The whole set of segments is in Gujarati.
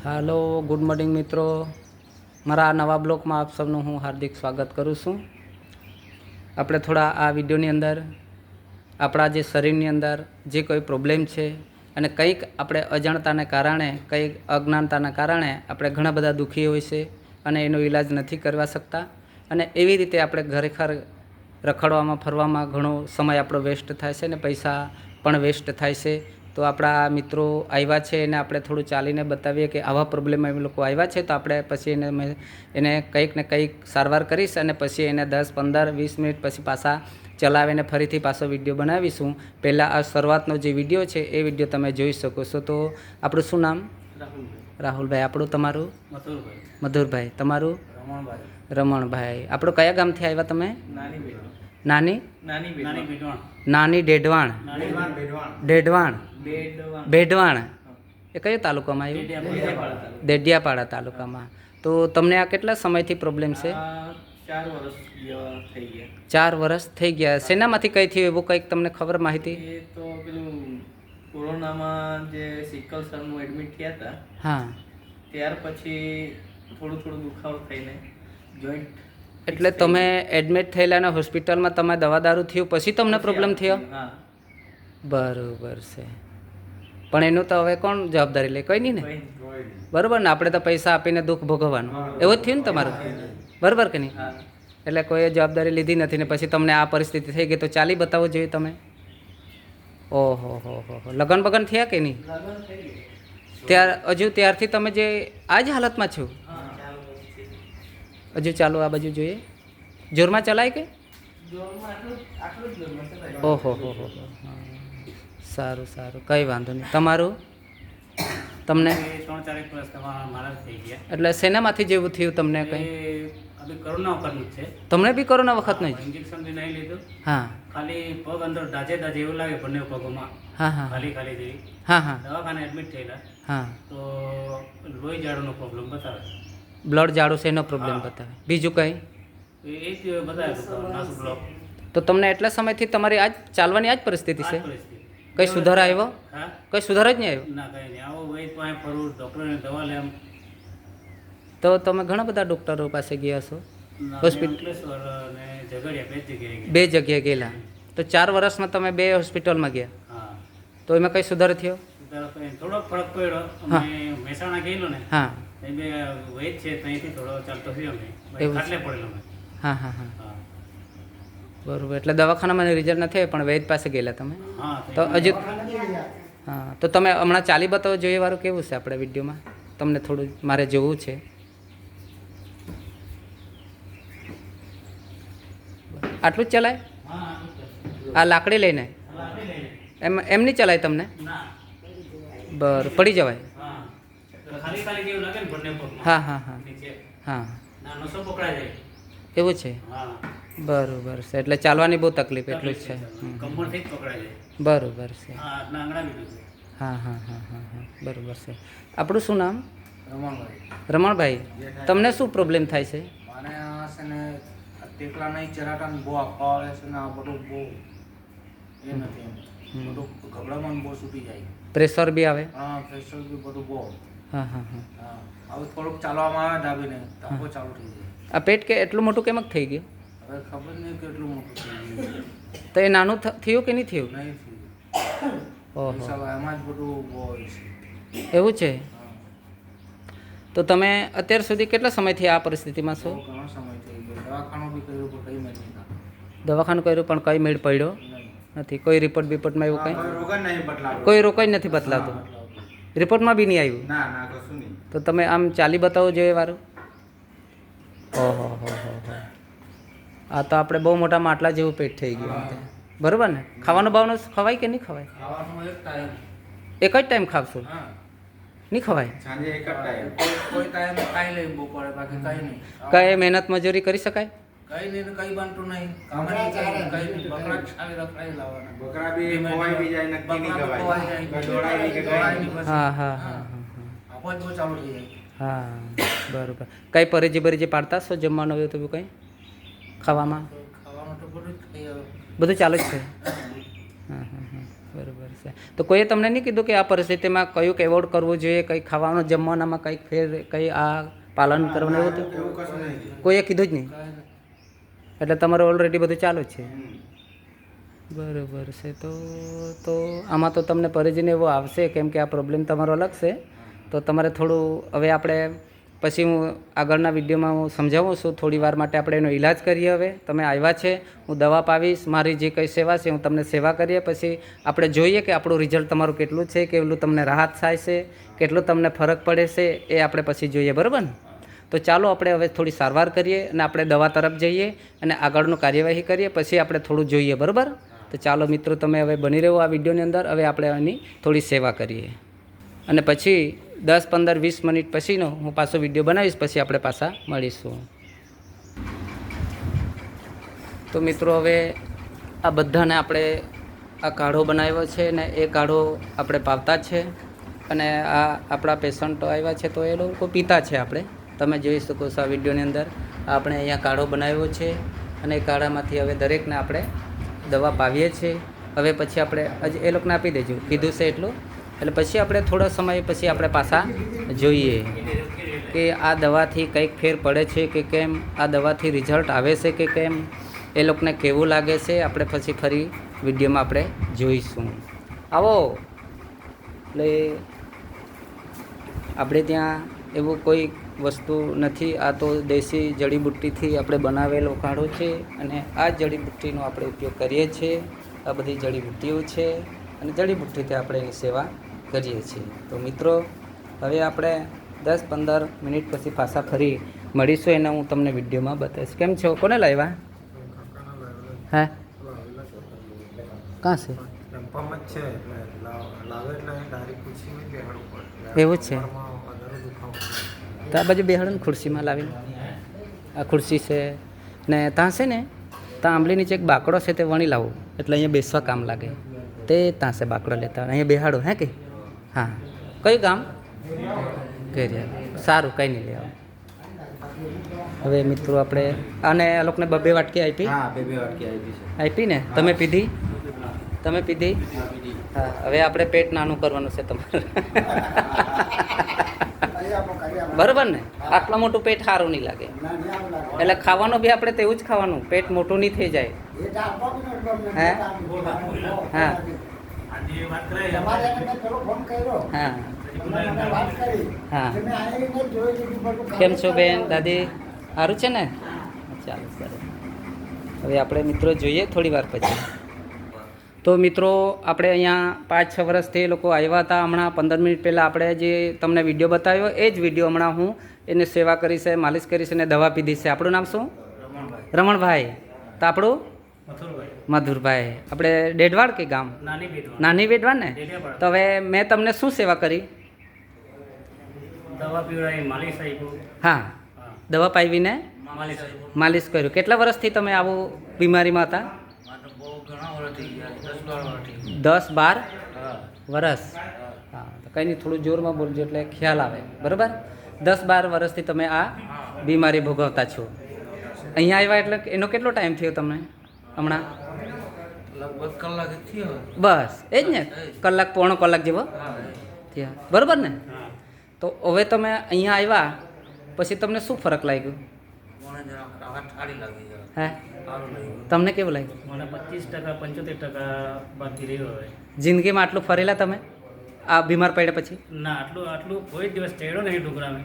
હાલો ગુડ મોર્નિંગ મિત્રો. મારા નવા બ્લોગમાં આપ સૌનું હું હાર્દિક સ્વાગત કરું છું. આપણે થોડા આ વિડીયોની અંદર, આપણા જે શરીરની અંદર જે કોઈ પ્રોબ્લેમ છે અને કંઈક આપણે અજાણતાને કારણે, કંઈક અજ્ઞાનતાના કારણે આપણે ઘણા બધા દુઃખી હોય છે અને એનો ઈલાજ નથી કરવા શકતા. અને એવી રીતે આપણે ખરેખર રખડવામાં, ફરવામાં ઘણો સમય આપણો વેસ્ટ થાય છે અને પૈસા પણ વેસ્ટ થાય છે. તો આપણા મિત્રો આવ્યા છે એને આપણે થોડું ચાલીને બતાવીએ કે આવા પ્રોબ્લેમમાં એ લોકો આવ્યા છે તો આપણે પછી એને એને કંઈક ને કંઈક સારવાર કરીશ અને પછી એને દસ પંદર વીસ મિનિટ પછી પાછા ચલાવીને ફરીથી પાછો વીડિયો બનાવીશું. પહેલાં આ શરૂઆતનો જે વીડિયો છે એ વીડિયો તમે જોઈ શકો છો. તો આપણું શું નામ? રાહુલભાઈ. રાહુલભાઈ. આપણું તમારું? મધુરભાઈ. તમારું? રમણભાઈ. રમણભાઈ. આપણું કયા ગામથી આવ્યા તમે? નાની નાની? નાની નાની ડેઢવાણ. ડેઢવાણ. બેઢવાણ એ કયો તાલુકામાં આવ્યું? દેડિયાપાડા તાલુકામાં. તો તમને આ કેટલા સમયથી પ્રોબ્લેમ છે? ચાર વર્ષ થઈ ગયા. શેનામાંથી કઈ થયું? એવું કંઈક તમને ખબર માહિતી? તો પેલું કોરોનામાં જે સિકલ સરનું એડમિટ થયા હતા હા. ત્યાર પછી થોડું થોડું દુખાવો થઈને જોઈન્ટ એટલે તમે એડમિટ થયેલા હોસ્પિટલમાં તમે દવા દારૂ થયું પછી તમને પ્રોબ્લેમ થયો? હા. બરોબર છે. પણ એનું તો હવે કોણ જવાબદારી લે? કંઈ નહીં ને? બરોબર ને આપણે તો પૈસા આપીને દુઃખ ભોગવવાનું. એવું જ થયું ને તમારું? બરોબર કે નહીં? એટલે કોઈએ જવાબદારી લીધી નથી ને પછી તમને આ પરિસ્થિતિ થઈ ગઈ તો ચાલી બતાવો જોઈએ તમે? ઓહો હો હો હો. લગન બગન થયા કે નહીં? ત્યાર હજુ ત્યારથી તમે જે આ જ હાલતમાં છો? હજુ ચાલો આ બાજુ જોઈએ? જોરમાં ચલાય કે. ઓહો હો હો હા. સારું સારું. કંઈ વાંધો નહીં. તમારું? તમને? એ ત્રણ ચારેક વર્ષ મારા થઈ ગયા. એટલે શેનામાંથી જેવું થયું તમને કંઈ? કોરોના વખતનું છે. તમને બી કોરોના વખત નહીં? ઇન્જેક્શન બી નહીં લીધું. હા. ખાલી પગ અંદર દાજે દાજે એવું લાગે બંને પગોમાં. હા હા. ખાલી ખાલી જેવી. હા હા. દવાખાને એડમિટ થયેલા. હા. તો લોહી જાડોનો પ્રોબ્લેમ બતાવે. બ્લડ જાડો છે એનો પ્રોબ્લેમ. બતાવે. બીજું કંઈ? એ જ બતાવે તો તમને એટલા સમયથી તમારી આજ ચાલવાની આ જ પરિસ્થિતિ છે? કંઈ સુધાર આવ્યો? કઈ સુધાર જ નહીં આવ્યો? ના કંઈ નહીં. આવો વૈદ પાસે ફરવું ડૉક્ટરને દવા લેમ તો તમે ઘણા બધા ડૉક્ટરો પાસે ગયા છો? હોસ્પિટલ? બે જગ્યાએ ગયેલા. તો ચાર વર્ષમાં તમે બે હોસ્પિટલમાં ગયા. તો એમાં કંઈ સુધાર થયો? થોડોક ફરક પડ્યો. મહેસાણા ગયેલો ને. હા. વૈદ છે ત્યાંથી થોડો ચાલતો થયો પડેલો હા હા. હા. બરોબર. એટલે દવાખાનામાં રિઝલ્ટ નથી પણ વૈદ પાસે ગયેલા તમે? તો હજુ હા તો તમે હમણાં ચાલી બતાવો જોઈએ વાળું કેવું છે આપણે વિડીયોમાં? તમને થોડું મારે જોવું છે. આટલું જ ચલાય? આ લાકડી લઈને. એમ એમ નહીં ચલાય તમને? બર પડી જવાય. હા. હા હા હા. એવું છે? હા. બરોબર છે. એટલે ચાલવાની બહુ તકલીફ એટલું જ છે. બરોબર છે. હા હા હા હા હા બરોબર છે. આપણું શું નામ? રમણભાઈ. રમણભાઈ તમને શું પ્રોબ્લેમ થાય છે? મને આ છે ને ટેકલા નહીં ચરાટા ને બહુ આપવા આવે છે ને આ બધું બહુ એ નથી બધું ગભરામણ બહુ છૂટી જાય. પ્રેશર બી આવે? હા પ્રેશર બી બધું બહુ હા હા હા. હવે થોડુંક ચાલવામાં આવે ડાબીને તો ચાલુ થઈ જાય. આ પેટ કે એટલું મોટું કેમક થઈ ગયું? ખબર નહીં કેટલું મોટું થઈ ગયું તો એ નાનું થયું કે નહીં થયું? નહીં થયું. ઓહો. એમાં જ બધું હોય છે. એવું છે? તો તમે અત્યાર સુધી કેટલા સમયથી આ પરિસ્થિતિમાં છો? ઘણો સમય થઈ ગયો. દવાખાનું બી કર્યું પણ કઈ મેં નહીં દવાખાનું કર્યું પણ કઈ મેળ પડ્યો? નથી. કોઈ રિપોર્ટ બિપોર્ટમાં એવું કંઈ? કોઈ રોગ જ નહીં બદલાતો. કોઈ રોક નથી બદલાતું? રિપોર્ટમાં બી નહીં આવ્યું? ના ના કશું નહીં. તો તમે આમ ચાલી બતાવો જોઈએ વારું? ઓહો હો હો હો. આ તો આપણે બહુ મોટા માટલા જેવું પેટ થઈ ગયું બરોબર ને? ખાવાનો ભાવનો ખવાય કે નહીં ખવાય? એક જ ટાઈમ ખાવશું? નહીં ખવાય? કોઈ કોઈ ટાઈમ ખાઈ લઈ બપોરે બાકી કઈ મહેનત મજૂરી કરી શકાય? કઈ પરેજી બરેજી પાડતા છો જમવાનું હોય તો કંઈ? ખાવામાં? બધું ચાલુ જ છે? હા હા હા બરાબર છે. તો કોઈએ તમને નહીં કીધું કે આ પરિસ્થિતિમાં કયું એવોર્ડ કરવું જોઈએ કંઈ ખાવાનું જમવાનામાં કંઈક ફેર કંઈ આ પાલન કરવાનું એવું હતું. કોઈએ કીધું જ નહીં? એટલે તમારે ઓલરેડી બધું ચાલુ જ છે? બરાબર છે. તો તો આમાં તો તમને પરિજન એવો આવશે કેમ કે આ પ્રોબ્લેમ તમારો અલગ છે. તો તમારે થોડું હવે આપણે પછી હું આગળના વિડીયોમાં હું સમજાવું છું. થોડી વાર માટે આપણે એનો ઈલાજ કરીએ હવે. તમે આવ્યા છે, હું દવા પાવીશ, મારી જે કંઈ સેવા છે હું તમને સેવા કરીએ. પછી આપણે જોઈએ કે આપણું રિઝલ્ટ તમારું કેટલું છે, કેટલું તમને રાહત થાય છે, કેટલું તમને ફરક પડે છે, એ આપણે પછી જોઈએ, બરાબર ને? તો ચાલો આપણે હવે થોડી સારવાર કરીએ અને આપણે દવા તરફ જઈએ અને આગળનું કાર્યવાહી કરીએ. પછી આપણે થોડું જોઈએ, બરાબર? તો ચાલો મિત્રો, તમે હવે બની રહ્યો આ વિડીયોની અંદર. હવે આપણે એની થોડી સેવા કરીએ. અને પછી દસ, પંદર, વીસ મિનિટ પછીનો હું પાછો વીડિયો બનાવીશ, પછી આપણે પાછા મળીશું. તો મિત્રો, હવે આ બધાને આપણે આ કાઢો બનાવ્યો છે ને એ કાઢો આપણે પાવતા છે અને આ આપણા પેશન્ટો આવ્યા છે તો એ લોકો પીતા છે આપણે. તમે જોઈ શકો છો આ વિડીયોની અંદર આપણે અહીંયા કાઢો બનાવ્યો છે અને એ કાઢામાંથી હવે દરેકને આપણે દવા પાવીએ છીએ. હવે પછી આપણે એ લોકોને આપી દેજો. કીધું છે એટલું? એટલે પછી આપણે થોડા સમય પછી આપણે પાછા જોઈએ કે આ દવાથી કંઈક ફેર પડે છે કે કેમ, આ દવાથી રિઝલ્ટ આવે છે કે કેમ, એ લોકોને કેવું લાગે છે, આપણે પછી ફરી વિડીયોમાં આપણે જોઈશું. આવો. એટલે આપણે ત્યાં એવું કોઈ વસ્તુ નથી, આ તો દેશી જડીબુટ્ટીથી આપણે બનાવેલો કાઢો છે અને આ જડીબુટ્ટીનો આપણે ઉપયોગ કરીએ છીએ. આ બધી જડીબુટ્ટીઓ છે અને જડીબુટ્ટીથી આપણે એની સેવા કરીએ છીએ. તો મિત્રો હવે આપણે દસ પંદર મિનિટ પછી પાછા ફરી મળીશું. એને હું તમને વિડીયોમાં બતાવીશ. કેમ છો? કોને લાવ્યા? હે? કાં છે? એવું છે. તો આ બાજુ બેહાડો ને ખુરશીમાં લાવીને. આ ખુરશી છે ને ત્યાં છે ને ત્યાં આંબલી નીચે એક બાકડો છે તે વણી લાવું. એટલે અહીંયા બેસવા કામ લાગે. તે ત્યાં છે બાકડો લેતા. હોય. અહીંયા બેહાડો હે કે? હા. કયું ગામ? ઘેરિયા સારું કંઈ નહીં લેવા. હવે મિત્રો આપણે અને આ લોકોને બબે વાટકી આપી? હા બે બે વાટકી આપી છે. આપી ને? તમે પીધી? તમે પીધી? હા, હવે આપણે પેટ નાનું કરવાનું છે તમારે. બરોબર ને? આટલું મોટું પેટ સારું નહીં લાગે. એટલે ખાવાનું બી આપણે તેવું જ ખાવાનું. પેટ મોટું નહીં થઈ જાય. હે? હા. આજે વાત કરાય. હા. હા. કેમ છો બેન? દાદી સારું છે ને? ચાલો સરસ હવે આપણે મિત્રો જોઈએ થોડી વાર પછી. તો મિત્રો આપણે અહીંયા પાંચ છ વર્ષથી એ લોકો આવ્યા હતા. હમણાં પંદર મિનિટ પહેલાં આપણે જે તમને વીડિયો બતાવ્યો એ જ વીડિયો હમણાં હું એને સેવા કરી છે માલિશ કરી છે અને દવા પીધી છે. આપણું નામ શું? રમણભાઈ. રમણભાઈ. તો આપણું? મધુરભાઈ. આપણે ડેઢવાડ કે ગામ? નાની બેટવા ને? તો હવે મેં તમને શું સેવા કરી? હા. દવા પાવીને માલિશ કર્યું. કેટલા વર્ષથી તમે આવું બીમારીમાં હતા? દસ બાર બાર હા. હા. તો કંઈ નહીં થોડું જોરમાં બોલજો એટલે ખ્યાલ આવે. બરાબર? દસ બાર વર્ષથી તમે આ બીમારી ભોગવતા છો. અહીંયા આવ્યા એટલે એનો કેટલો ટાઈમ થયો તમને? હમણાં? લગભગ કલાક થયો. બસ એ જ ને કલાક પોણો કલાક જેવો? થયા. બરાબર ને? તો હવે તમે અહીંયા આવ્યા પછી તમને શું ફરક લાગ્યો? હે? તમને કેવું લાગ્યું? મને પચીસ ટકા પંચોતેર ટકા બાકી રહ્યો હવે. જિંદગીમાં આટલું ફરેલા તમે? આ બીમાર પડ્યા પછી? ના આટલું આટલું કોઈ દિવસ ચડ્યો નહીં ડુંગરામે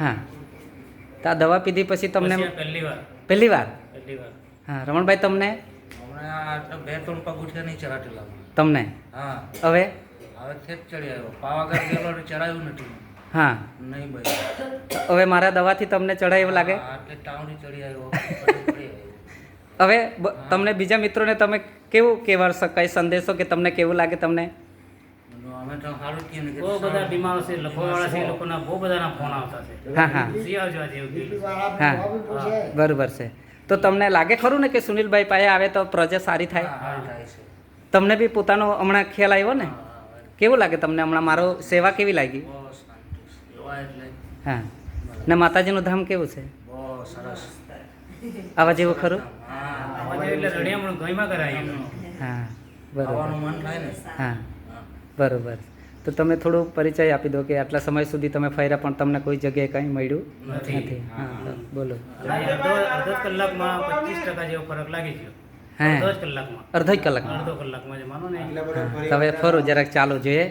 હા. તો આ દવા પીધી પછી તમને પહેલી વાર. પહેલી વાર? પહેલી વાર. હા રમણભાઈ તમને? બે ત્રણ પગ નહીં ચડાટી તમને? હા. હવે? હવે થેટ ચડી આવ્યો. પાવાગઢ ગયેલો ચડાયું નથી. હા. નહીં ભાઈ હવે મારા દવાથી તમને ચડાય એવું લાગે? ચડી આવ્યો. હવે બ- તમને બીજા મિત્રોને તમે કેવું કહેવા શકાય સંદેશો કે તમને કેવું લાગે તમને? અમે તો સારું જ કહીએ બહુ બધા બીમારો છે લખવાવાળા છે લોકોના બહુ બધાના ફોન આવતા છે. હા હા. હા. બરોબર છે. તો તમને લાગે ખરું ને કે સુનિલભાઈ પાસે આવે તો પ્રજા સારી થાય? તમને બી પોતાનો હમણાં ખ્યાલ આવ્યો ને? કેવું લાગે તમને હમણાં મારો સેવા કેવી લાગી? હા. ને માતાજીનું ધામ કેવું છે? આવા જેવું ખરું? હા બરોબર. હા. બરોબર. તો તમે થોડું પરિચય આપી દો કે આટલા સમય સુધી તમે ફર્યા પણ તમને કોઈ જગ્યાએ કંઈ મળ્યું નથી. હા બોલો. અડધો કલાકમાં પચીસ ટકા જેવો ફરક લાગી ગયો હે. અડધો કલાકમાં. અડધો જ કલાક અડધો કલાકમાં માનો ને. એટલે હા. બધું ફરી જરાક ચાલો જોઈએ.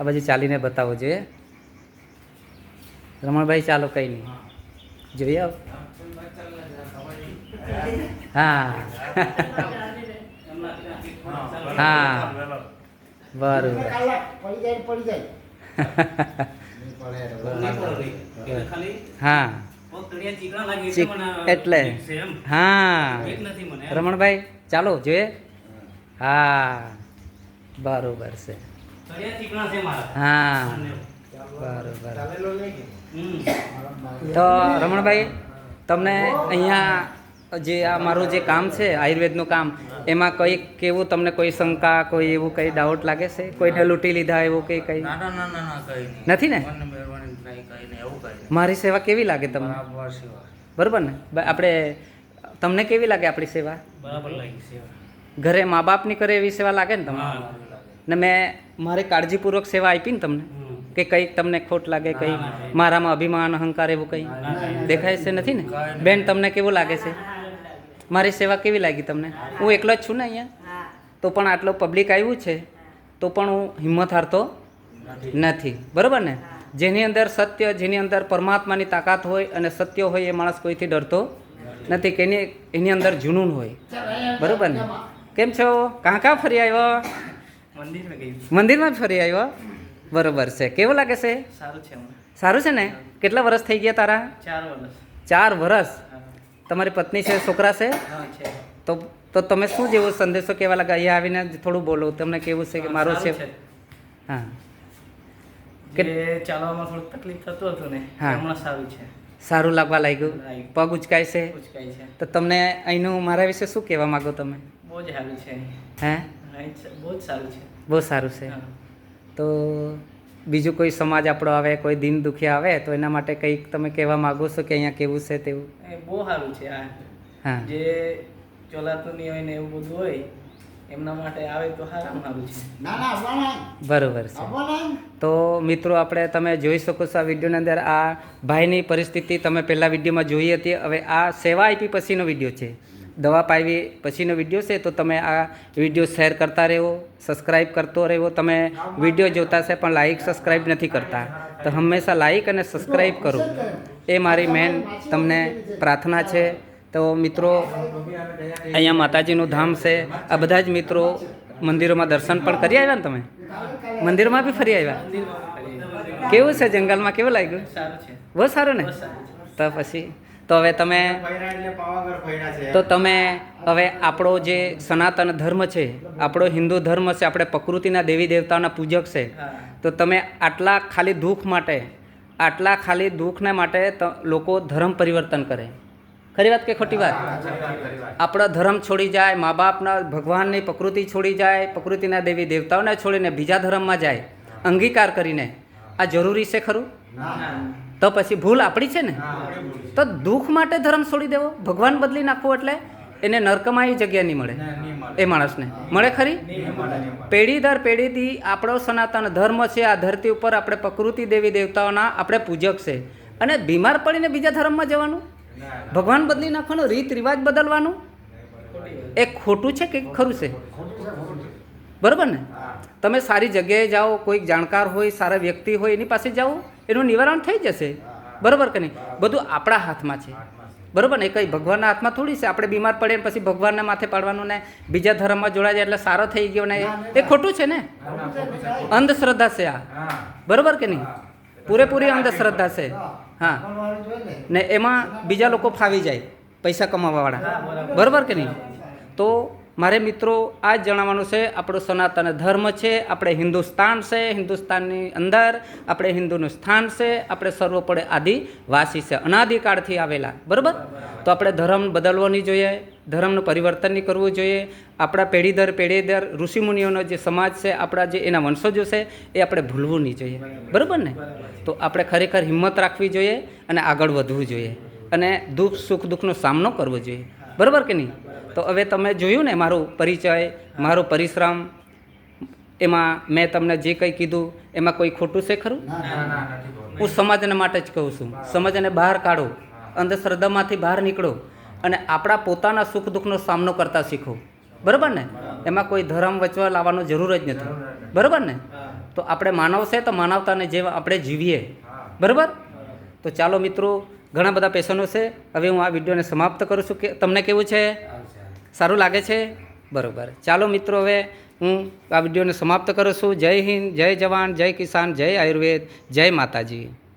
આ બાજુ ચાલીને બતાવો જોઈએ. રમણભાઈ ચાલો કંઈ નહીં. જોઈએ આવો. હા. હા. બરોબર. ખાલી હા. એટલે. હા. રમણભાઈ ચાલો જોઈએ. હા. બરોબર છે. હા. બરોબર. તો રમણભાઈ તમને અહીંયા જે આ મારું જે કામ છે આયુર્વેદનું કામ એમાં કઈ કેવું તમને કોઈ શંકા કોઈ એવું કઈ ડાઉટ લાગે છે? કોઈને લૂંટી લીધા એવું કંઈ કઈ? નથી ને? મારી સેવા કેવી લાગે તમને? બરાબર ને? આપણે તમને કેવી લાગે આપણી સેવા? ઘરે મા બાપની કરે એવી સેવા લાગે ને તમને? ને મેં મારી કાળજીપૂર્વક સેવા આપી ને તમને? કે કંઈક તમને ખોટ લાગે કંઈ. મારામાં અભિમાન અહંકાર એવું કંઈ. દેખાય છે? નથી ને? બેન તમને કેવું લાગે છે? મારી સેવા કેવી લાગી તમને? હું એકલો જ છું ને અહીંયા? તો પણ આટલો પબ્લિક આવ્યું છે તો પણ હું હિંમત હારતો નથી. બરાબર ને? જેની અંદર સત્ય જેની અંદર પરમાત્માની તાકાત હોય અને સત્ય હોય એ માણસ કોઈથી ડરતો નથી. કે એની એની અંદર જુનૂન હોય. બરાબર ને? કેમ છો? કાં કાં ફરી આવ્યો? મંદિરમાં જ ફરી આવ્યો? બરોબર છે. કેવું લાગે છે? સારું છે સારું છે ને? કેટલા વર્ષ થઈ ગયા તારા? ચાર વર્ષ ચાર વર્ષ. તમારી પત્ની છે છોકરા છે? તો તો તમે શું જેવો સંદેશો કહેવા લાગ્યા? અહીંયા આવીને થોડું બોલો. તમને કેવું છે કે મારો છે? હા. કે ચાલવામાં થોડુંક તકલીફ થતું હતું ને હમણાં સારું છે. સારું લાગવા લાગ્યું. પગ ઉચકાય છે? ઉચકાય છે. તો તમને અહીંનું મારા વિશે શું કહેવા માંગો તમે? બહુ જ સારું છે. હે? બહુ જ સારું છે. બહુ સારું છે. તો બીજું કોઈ સમાજ આપણો આવે કોઈ દિન દુખી આવે તો એના માટે કંઈક તમે કહેવા માગો છો કે અહીંયા કેવું છે તેવું? બહુ સારું છે આ. હા. જે ચોલાતું નહીં હોય ને એવું બધું હોય એમના માટે આવે તો સારું છે. બરોબર છે. તો મિત્રો આપણે તમે જોઈ શકો છો આ વિડીયોની અંદર આ ભાઈની પરિસ્થિતિ તમે પહેલાં વિડીયોમાં જોઈ હતી હવે આ સેવા આપી પછીનો વીડિયો છે. દવા પાવી પછીનો વીડિયો છે, તો તમે આ વીડિયો શેર કરતા રહેવો સબસ્ક્રાઈબ કરતો રહેવો. તમે વીડિયો જોતા છે પણ લાઈક સબસ્ક્રાઈબ નથી કરતા. તો હંમેશા લાઈક અને સબસ્ક્રાઈબ કરો. એ મારી મેન તમને પ્રાર્થના છે. તો મિત્રો, અહીંયા માતાજીનું ધામ છે. આ બધા જ મિત્રો મંદિરોમાં દર્શન પણ કરી આવ્યા ને તમે? મંદિરમાં બી ફરી આવ્યા? કેવું છે જંગલમાં? કેવું લાગ્યું? બહુ સારું ને તો પછી તો હવે તમે તો તમે હવે આપણો જે સનાતન ધર્મ છે આપણો હિન્દુ ધર્મ છે આપણે પ્રકૃતિના દેવી દેવતાઓના પૂજક છે તો તમે આટલા ખાલી દુઃખ માટે આટલા ખાલી દુઃખને માટે લોકો ધર્મ પરિવર્તન કરે. ખરી વાત કે ખોટી વાત? આપણો ધર્મ છોડી જાય મા બાપના ભગવાનની પ્રકૃતિ છોડી જાય પ્રકૃતિના દેવી દેવતાઓને છોડીને બીજા ધર્મમાં જાય અંગીકાર કરીને આ જરૂરી છે ખરું? તો પછી ભૂલ આપણી છે ને? તો દુઃખ માટે ધર્મ છોડી દેવો. ભગવાન બદલી નાખવું એટલે એને નરકમાં એ જગ્યા નહીં મળે. એ માણસને. મળે ખરી? પેઢી દર પેઢીથી આપણો સનાતન ધર્મ છે આ ધરતી ઉપર આપણે પ્રકૃતિ દેવી દેવતાઓના આપણે પૂજક છે. અને બીમાર પડીને બીજા ધર્મમાં જવાનું? ભગવાન બદલી નાખવાનું રીત રિવાજ બદલવાનું? એ ખોટું છે કે ખરું છે? બરાબર ને? તમે સારી જગ્યાએ જાઓ કોઈક જાણકાર હોય સારા વ્યક્તિ હોય એની પાસે જાઓ. એનું નિવારણ થઈ જશે. બરાબર કે નહીં? બધું આપણા હાથમાં છે. બરાબર ને? કંઈ ભગવાનના હાથમાં થોડી છે. આપણે બીમાર પડીએ ને પછી ભગવાનના માથે પાડવાનું ને બીજા ધર્મમાં જોડાય એટલે સારો થઈ ગયો ને એ. ખોટું છે ને? અંધશ્રદ્ધા છે આ. બરાબર કે નહીં? પૂરેપૂરી અંધશ્રદ્ધા છે. હા. ને એમાં બીજા લોકો ફાવી જાય પૈસા કમાવાવાળા. બરાબર કે નહીં? તો મારે મિત્રો આ જ જણાવવાનું છે, આપણો સનાતન ધર્મ છે, આપણે હિન્દુસ્તાન છે, હિન્દુસ્તાનની અંદર આપણે હિન્દુનું સ્થાન છે, આપણે સર્વોપડે આદિવાસી છે, અનાદિકાળથી આવેલા, બરાબર? તો આપણે ધર્મ બદલવો નહીં જોઈએ, ધર્મનું પરિવર્તન નહીં કરવું જોઈએ, આપણા પેઢી દર પેઢી દર, ઋષિમુનિઓનો જે સમાજ છે, આપણા જે એના વંશજો છે, એ આપણે ભૂલવું નહીં જોઈએ, બરાબર ને? તો આપણે ખરેખર હિંમત રાખવી જોઈએ અને આગળ વધવું જોઈએ અને દુઃખ સુખ દુઃખનો સામનો કરવો જોઈએ, બરાબર કે નહીં? તો હવે તમે જોયું ને મારું પરિચય મારો પરિશ્રમ એમાં મેં તમને જે કંઈ કીધું એમાં કોઈ ખોટું છે ખરું. હું સમાજને માટે જ કહું છું. સમાજને બહાર કાઢો. અંધશ્રદ્ધામાંથી બહાર નીકળો. અને આપણા પોતાના સુખ દુઃખનો સામનો કરતા શીખો. બરાબર ને? એમાં કોઈ ધર્મ વચવા લાવવાનો જરૂર જ નથી. બરાબર ને? તો આપણે માનવ છે તો માનવતાને જેવા આપણે જીવીએ. બરાબર? તો ચાલો મિત્રો ઘણા બધા પેશનો છે. હવે હું આ વિડીયોને સમાપ્ત કરું છું. કે તમને કેવું છે. સારું લાગે છે? બરાબર. ચાલો મિત્રો, હવે હું આ વિડીયોને સમાપ્ત કરું છું. જય હિન્દ, જય જવાન, જય કિસાન, જય આયુર્વેદ, જય માતાજી.